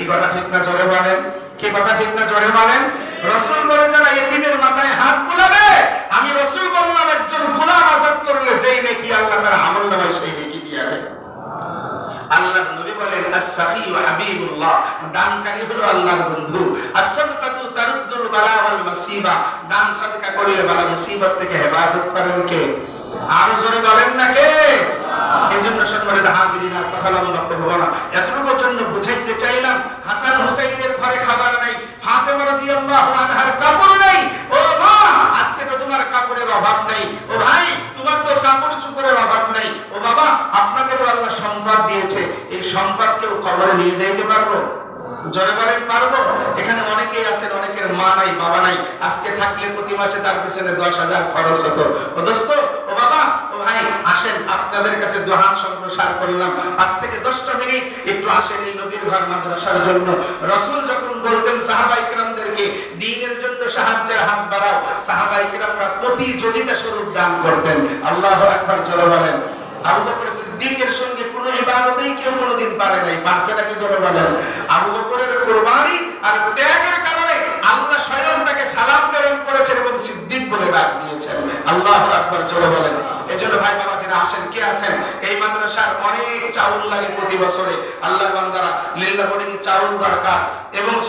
কি কথা ঠিক না জোরে বলেন? কি কথা ঠিক না জোরে বলেন? রসুল বলে, যারা এতিমের মাথায় হাত বুলাবে, আমি রসুল বললাম, একজন গোলাম আজাদ করলে যেই নাকি আল্লাহ তার আমল নামায় সেই নাকি দিয়ে দেয়। আল্লাহ নবী বলেন ওয়া হাবিবুল্লাহ। দানকারী হলো আল্লাহর বন্ধু। as-সাদকাতু তারুদ্দুল বালা ওয়াল মাসিবা। দান সাদকা করলে বালা মুসিবত থেকে হেফাজত করেন কে? আরও জোরে বলেন না কে? এই জন্য সম্মানিত হাজিরিন, আর কথা লম্বা করব না। জন্য বুঝাইতে চাইলাম, হাসান হুসাইনের ঘরে খাবার নাই, ফাতেমা রাদিয়াল্লাহু আনহার কাপড় নাই। ও মা, আজকে তো তোমার কাপড়ের অভাব নাই। ও ভাই, তোমার তো কাপড় অভাব নাই। ও বাবা আপনাকে তো আল্লাহ সম্পদ দিয়েছে। এই সম্পদ কেউ কবরে নিয়ে যাইতে পারব? জয় বলেন, পারব? এখানে অনেকেই আছেন, অনেকের মা নাই, বাবা নাই। আজকে থাকলে প্রতি মাসে তার পিছনে দশ হাজার খরচ হতো। দোস্ত আসেন, আপনাদের কাছে দোহান সম্প্রসার করলাম। আজ থেকে দশটা মিনিট একটু আসেন এই নবীর ঘর মাদ্রাসার জন্য। রসুল যখন বলতেন, সাহাবাই কিরামদেরকে, দিনের জন্য সাহায্যের হাত বাড়াও। সাহাবাই কিরামরা প্রতিযোগিতা স্বরূপ দান করতেন। আল্লাহ একবার চলে বলেন। আবু বকর সিদ্দিকের সঙ্গে ইবাদতেই কেউ পারে নাই। নাকি বলেন? আবু বকরের কুরবানি আর ত্যাগের কারণে আল্লাহ স্বয়ং তাকে সালাম প্রেরণ করেছেন এবং সিদ্দিক বলে ডাক দিয়েছেন। আল্লাহ বলেন। এজন্য ভাই বাবা আসেন? কে আছেন? এই মাদ্রাসার অনেক চাউল লাগে প্রতি বছরে আল্লাহ বান্দারা লিল্লাহ বোর্ডিং চাউল দরকার। এবং